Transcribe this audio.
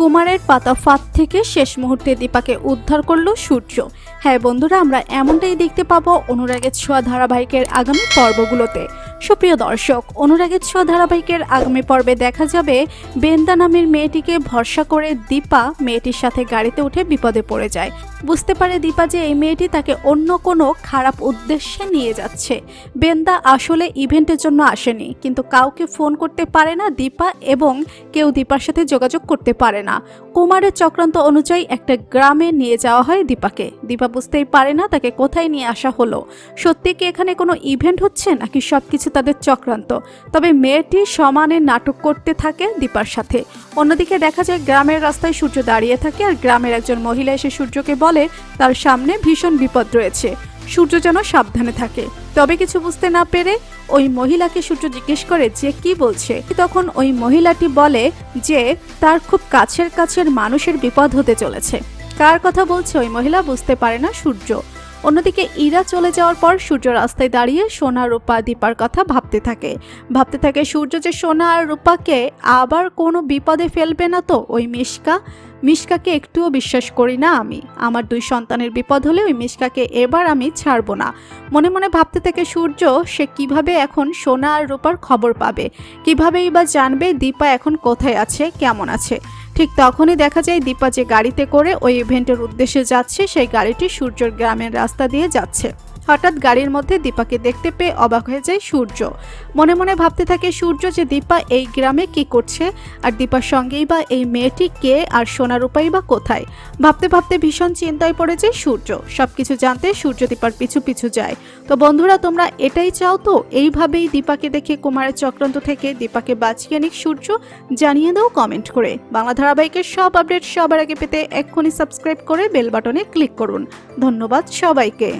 কুমারের পাতা ফাঁদ থেকে শেষ মুহূর্তে দীপাকে উদ্ধার করল সূর্য। হ্যাঁ বন্ধুরা, আমরা এমনটাই দেখতে পাবো অনুরাগের ছোঁয়া ধারাবাহিকের আগামী পর্বগুলোতে। সুপ্রিয় দর্শক অনুরাগের ছোঁয়া ধারাবাহিকের আগামী পর্বে দেখা যাবে বেন্দা নামের মেয়েটিকে ভরসা করে দীপা মেয়েটির সাথে গাড়িতে উঠে বিপদে পড়ে যায়। বুঝতে পারে দীপা যে এই মেয়েটি তাকে অন্য কোনো খারাপ উদ্দেশ্যে নিয়ে যাচ্ছে। বেন্দা আসলে ইভেন্টের জন্য আসেনি, কিন্তু কাউকে ফোন করতে পারে না দীপা এবং কেউ দীপার সাথে যোগাযোগ করতে পারে না। কুমারের চক্রান্ত অনুযায়ী একটা গ্রামে নিয়ে যাওয়া হয় দীপাকে। দীপা বুঝতেই পারে না তাকে কোথায় নিয়ে আসা হলো। সত্যি কি এখানে কোনো ইভেন্ট হচ্ছে নাকি সবকিছু তাদের চক্রান্ত। তবে মেয়েটি সমানে নাটক করতে থাকে দীপার সাথে। অন্যদিকে দেখা যায় গ্রামের রাস্তায় সূর্য দাঁড়িয়ে থাকে আর গ্রামের একজন মহিলা এসে সূর্যকে বলে, তার সামনে ভীষণ বিপদ রয়েছে। সূর্য যেন সাবধানে থাকে। তবে কিছু বুঝতে না পেরে ওই মহিলাকে সূর্য জিজ্ঞেস করে যে কি বলছে। তখন ওই মহিলাটি বলে যে, তার খুব কাছের কাছের মানুষের বিপদ হতে চলেছে। কার কথা বলছে ওই মহিলা বুঝতে পারে না সূর্য। অন্যদিকে ইরা চলে যাওয়ার পর সূর্য রাস্তায় দাঁড়িয়ে সোনা, রূপা, দীপার কথা ভাবতে থাকে। ভাবতে থাকে সূর্য যে সোনা আর রূপাকে আবার কোনো বিপদে ফেলবে না তো, ওই মিশকা। মিশকাকে একটুও বিশ্বাস করি না আমি। আমার দুই সন্তানের বিপদ হলে ওই মিশকাকে এবার আমি ছাড়বো না। মনে মনে ভাবতে থাকে সূর্য, সে কীভাবে এখন সোনা আর রূপার খবর পাবে? কিভাবেই বা জানবে দীপা এখন কোথায় আছে, কেমন আছে? ঠিক তখনই দেখা যায় দীপা যে গাড়িতে করে ওই ইভেন্টের উদ্দেশ্যে যাচ্ছে, সেই গাড়িটি সূর্যর গ্রামের রাস্তা দিয়ে যাচ্ছে। হঠাৎ গাড়ির মধ্যে দীপাকে দেখতে পেয়ে অবাক হয়ে যায় সূর্য। মনে মনে ভাবতে থাকে সূর্য যে দীপা এই গ্রামে কি করছে, আর দীপার সঙ্গেই বা এই মেয়েটি কে, আর সোনার উপায় বা কোথায়? ভাবতে ভাবতে ভীষণ চিন্তায় পড়ে যায় সূর্য। সবকিছু জানতে সূর্য দীপার পিছু পিছু যায়। তো বন্ধুরা, তোমরা এটাই চাও তো? এইভাবেই দীপাকে দেখে কুমারের চক্রান্ত থেকে দীপাকে বাঁচিয়ে নিক সূর্য। জানিয়ে দাও কমেন্ট করে। বাংলা ধারাবাহিকের সব আপডেট সবার আগে পেতে এক্ষুনি সাবস্ক্রাইব করে বেল বাটনে ক্লিক করুন। ধন্যবাদ সবাইকে।